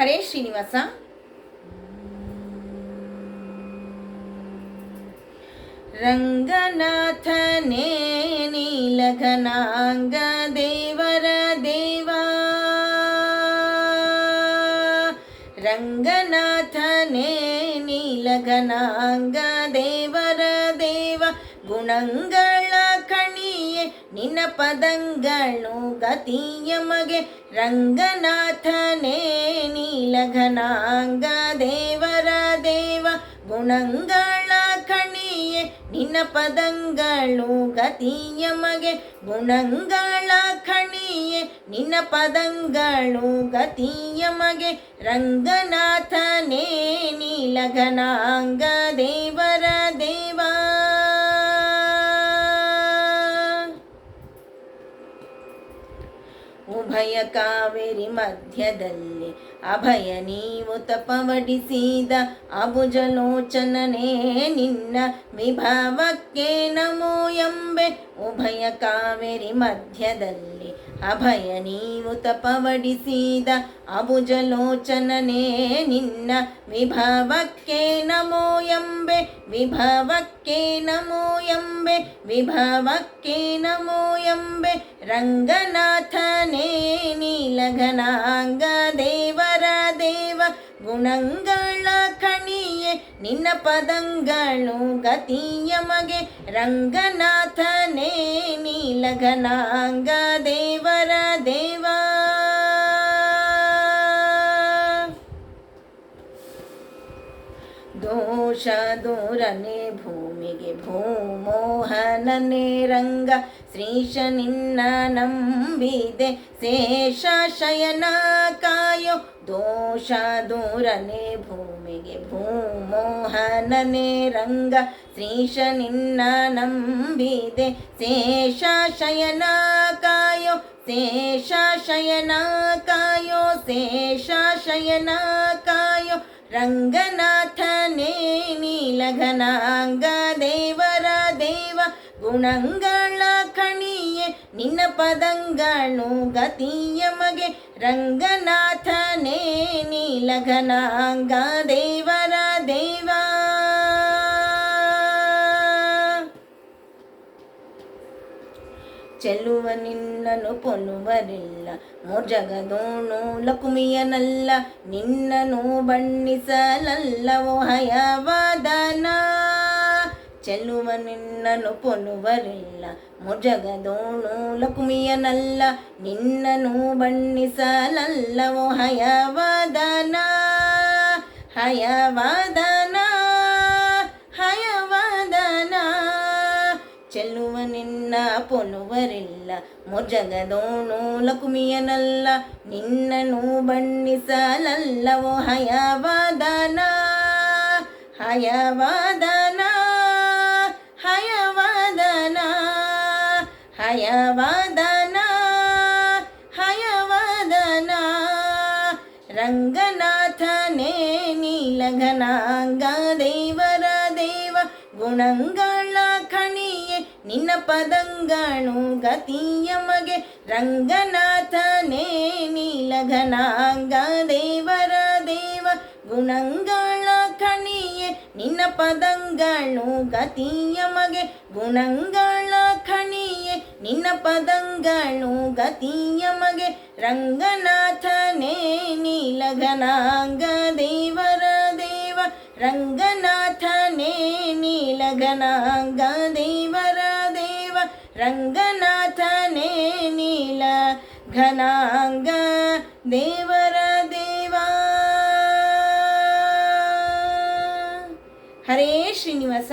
హరే శ్రీనివాస. రంగనాథనే నీలఘనాంగ దేవర దేవా. రంగనాథనే నీలఘనాంగ దేవర దేవ. గుణంగ ನಿನ್ನ ಪದಂಗಳು ಗತಿಯಮಗೆ ರಂಗನಾಥನೇ, ನೀಲಘನಾಂಗ ದೇವರ ದೇವ, ಗುಣಂಗಳ ಕಣಿಯೇ, ನಿನ್ನ ಪದಂಗಳು ಗತಿಯಮಗೆ ಗುಣಂಗಳ ಕಣಿಯೇ, ನಿನ್ನ ಪದಂಗಳು ಗತಿಯಮಗೆ ರಂಗನಾಥನೇ, ನೀಲಘನಾಂಗ ದೇವರ ಉಭಯ ಕಾವೇರಿ ಮಧ್ಯದಲ್ಲಿ ಅಭಯ ನೀವು ತಪವಡಿಸಿದ ಅಬುಜಲೋಚನನೇ ನಿನ್ನ ವಿಭಾವಕ್ಕೆ ನಮೋ ಎಂಬೆ. ಉಭಯ ಕಾವೇರಿ ಮಧ್ಯದಲ್ಲಿ ಅಭಯ ನೀವು ತಪವಡಿಸಿದ ಅಬುಜಲೋಚನನೇ ನಿನ್ನ ವಿಭಾವಕ್ಕೆ ನಮೋ ಎಂಬೆ. ವಿಭಾವಕ್ಕೆ ನಮೋ ಎಂಬೆ ವಿಭಾವಕ್ಕೆ ನಮೋ ಎಂಬೆ ರಂಗನಾಥನೇ ನೀಲಘನಾಂಗ ದೇವರ ದೇವ ಗುಣಂಗಳ ಕಣಿಯೆ ನಿನ್ನ ಪದಂಗಳು ಗತಿಯ ಮಗೆ ರಂಗನಾಥನೇ ನೀಲಘನಾಂಗ ದೇವರ ದೋಷ ದೂರನೆ ಭೂಮಿಗೆ ಭೂಮೋಹನನೆ ರಂಗ ಶ್ರೀಶ ನಿನ್ನ ನಂಬಿದೆ ಶೇಷ ಶಯನ ಕಾಯೋ ದೋಷ ದೂರನೆ ಭೂಮಿಗೆ ಭೂಮೋಹನನೆ ರಂಗ ಶ್ರೀಶ ನಿನ್ನ ನಂಬಿದೆ ಶೇಷ ಶಯನ ಕಾಯೋ ಶೇಷ ಶಯನ ಕಾಯೋ ಶೇಷ ಶಯನ ಕಾಯೋ ರಂಗನಾಥನೇ ನೀಲಘನಾಂಗ ದೇವರ ದೇವ ಗುಣಂಗಳ ಕಣಿಯೆ ನಿನ್ನ ಪದಂಗಳು ಗತಿಯ ಮಗೆ ರಂಗನಾಥನೇ ನೀಲಘನಾಂಗ ದೇವರ ಚೆಲ್ಲುವ ನಿನ್ನನು ಪೊಲುವರಿಲ್ಲ ಮೋರ್ಜಗದೋಣು ಲಕುಮಿಯನಲ್ಲ, ನಿನ್ನನು ಬಣ್ಣಿಸಲಲ್ಲವೋ ಹಯವಾದನ. ಚೆಲ್ಲುವ ನಿನ್ನನು ಪೊಲುವರಿಲ್ಲ ಮೋರ್ಜಗದೋಣು ಲಕುಮಿಯನಲ್ಲ, ನಿನ್ನನು ಬಣ್ಣಿಸಲಲ್ಲವೋ ಹಯವಾದನ. ಹಯವಾದನ ನಿನ್ನ ಪೊಲುವರಿಲ್ಲ ಮೊಜಗದೋಣು ಲಕುಮಿಯನಲ್ಲ, ನಿನ್ನನು ಬಣ್ಣಿಸಲಲ್ಲವೋ ಹಯವಾದನ? ಹಯವಾದನ? ಹಯವಾದನ? ಹಯವಾದನ? ಹಯವಾದನ? ರಂಗನಾಥನೇ ನೀಲಘನಾಂಗ ದೇವರ ದೇವ ಗುಣಂಗಳ ನಿನ್ನ ಪದಂಗಳು ಗತಿಯ ಮಗೆ ರಂಗನಾಥನೇ ನೀಲಘನಾಂಗ ದೇವರ ದೇವ ಗುಣಂಗಳ ಖಣಿಯೆ ನಿನ್ನ ಪದಂಗಳು ಗತಿಯ ಮಗೆ ಗುಣಂಗಳ ಖಣಿಯೆ ನಿನ್ನ ಪದಂಗಳು ಗತಿಯ ಮಗೆ ರಂಗನಾಥನೇ ನೀಲಘನಾಂಗ ದೇವರ ದೇವ ರಂಗನಾಥನೇ ನೀಲಘನಾಂಗ ದೇವರ ದೇವ ರಂಗನಾಥನೇ ನೀಲ ಘನಾಂಗ ದೇವರ ದೇವ ಹರೇ ಶ್ರೀನಿವಾಸ